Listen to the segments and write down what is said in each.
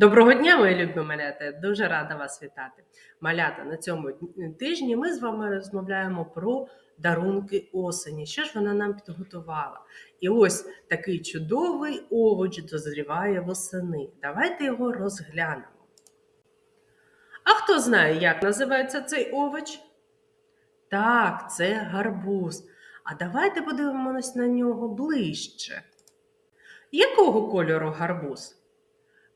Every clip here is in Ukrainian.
Доброго дня, мої любі малята! Дуже рада вас вітати. Малята, на цьому тижні ми з вами розмовляємо про дарунки осені. Що ж вона нам підготувала? І ось такий чудовий овоч дозріває восени. Давайте його розглянемо. А хто знає, як називається цей овоч? Так, це гарбуз. А давайте подивимось на нього ближче. Якого кольору гарбуз?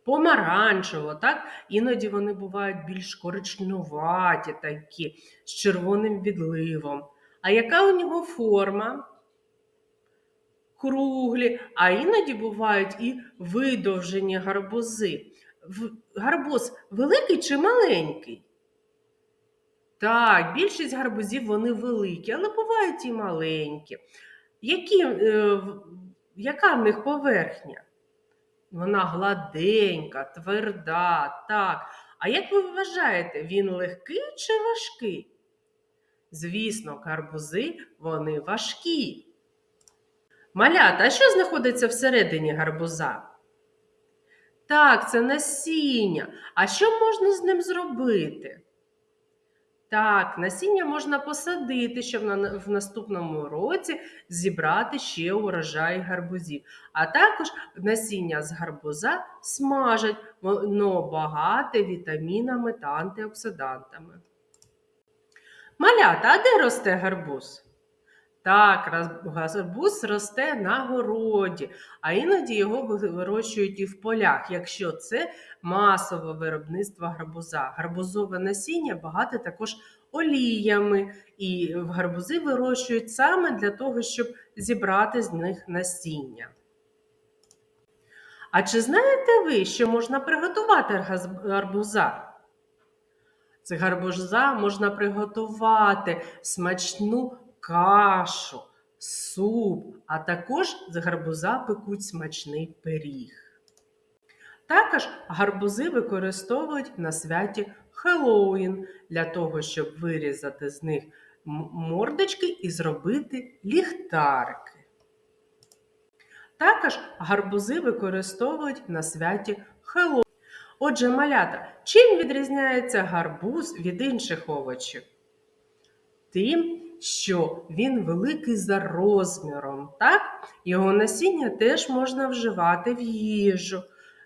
Помаранчево, так? Іноді вони бувають більш коричнуваті такі, з червоним відливом. А яка у нього форма? Круглі, а іноді бувають і видовжені гарбузи. Гарбуз великий чи маленький? Так, більшість гарбузів вони великі, але бувають і маленькі. Які, е, яка в них поверхня? Вона гладенька, тверда, так. А як ви вважаєте, він легкий чи важкий? Звісно, гарбузи вони важкі. Малята, а що знаходиться всередині гарбуза? Так, це насіння. А що можна з ним зробити? Так, насіння можна посадити, щоб на, в наступному році зібрати ще урожай гарбузів. А також насіння з гарбуза смажать, воно багате вітамінами та антиоксидантами. Малята, а де росте гарбуз? Так, гарбуз росте на городі, а іноді його вирощують і в полях, якщо це масове виробництво гарбуза. Гарбузове насіння багате також оліями, і гарбузи вирощують саме для того, щоб зібрати з них насіння. А чи знаєте ви, що можна приготувати гарбуза? З гарбуза можна приготувати смачну кашу, суп, а також з гарбуза пекуть смачний пиріг. Також гарбузи використовують на святі Хеллоуін для того, щоб вирізати з них мордочки і зробити ліхтарики. Також гарбузи використовують на святі Хеллоуін. Отже, малята, чим відрізняється гарбуз від інших овочів? Тим, що він великий за розміром, так? Його насіння теж можна вживати в їжу.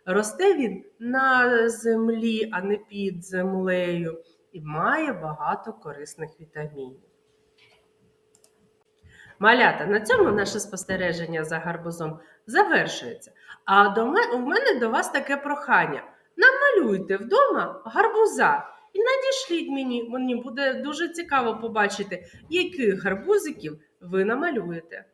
Росте він на землі, а не під землею, і має багато корисних вітамінів. Малята, на цьому наше спостереження за гарбузом завершується. А до мене, у мене до вас таке прохання. Намалюйте вдома гарбуза надішліть мені. Мені буде дуже цікаво побачити, яких гарбузиків ви намалюєте.